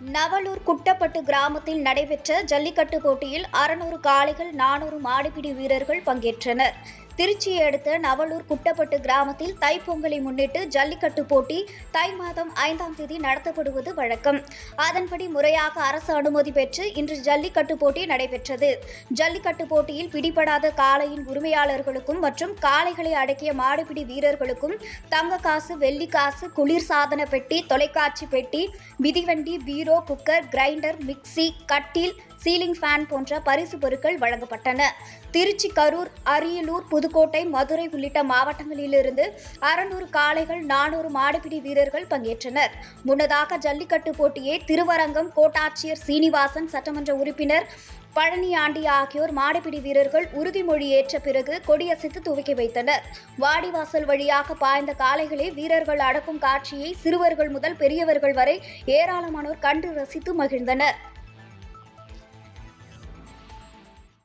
நவலூர் குட்டப்பட்டு கிராமத்தில் நடைபெற்ற ஜல்லிக்கட்டு போட்டியில் அறுநூறு காளைகள் நானூறு மாடுபிடி வீரர்கள் பங்கேற்றனர். திருச்சியை அடுத்த நவலூர் குட்டப்பட்டு கிராமத்தில் தைப்பொங்கலை முன்னிட்டு ஜல்லிக்கட்டு போட்டி தை மாதம் ஐந்தாம் தேதி நடத்தப்படுவது வழக்கம். அதன்படி முறையாக அரசு அனுமதி பெற்று இன்று ஜல்லிக்கட்டு போட்டி நடைபெற்றது. ஜல்லிக்கட்டு போட்டியில் பிடிபடாத காளையின் உரிமையாளர்களுக்கும் மற்றும் காளைகளை அடக்கிய மாடுபிடி வீரர்களுக்கும் தங்க காசு வெள்ளி காசு குளிர்சாதன பெட்டி தொலைக்காட்சி பெட்டி மிதிவண்டி பீரோ குக்கர் கிரைண்டர் மிக்ஸி கட்டில் சீலிங் ஃபேன் போன்ற பரிசு பொருட்கள் வழங்கப்பட்டன. திருச்சி கரூர் அரியலூர் புதுக்கோட்டை மதுரை உள்ளிட்ட மாவட்டங்களிலிருந்து அறுநூறு காளைகள் நானூறு மாடுபிடி வீரர்கள் பங்கேற்றனர். முன்னதாக ஜல்லிக்கட்டு போட்டியை திருவரங்கம் கோட்டாட்சியர் சீனிவாசன் சட்டமன்ற உறுப்பினர் பழனியாண்டி ஆகியோர் மாடுபிடி வீரர்கள் உறுதிமொழி ஏற்ற பிறகு கொடியசைத்து துவக்கி வைத்தனர். வாடிவாசல் வழியாக பாய்ந்த காளைகளை வீரர்கள் அடக்கும் காட்சியை சிறுவர்கள் முதல் பெரியவர்கள் வரை ஏராளமானோர் கண்டு ரசித்து மகிழ்ந்தனர்.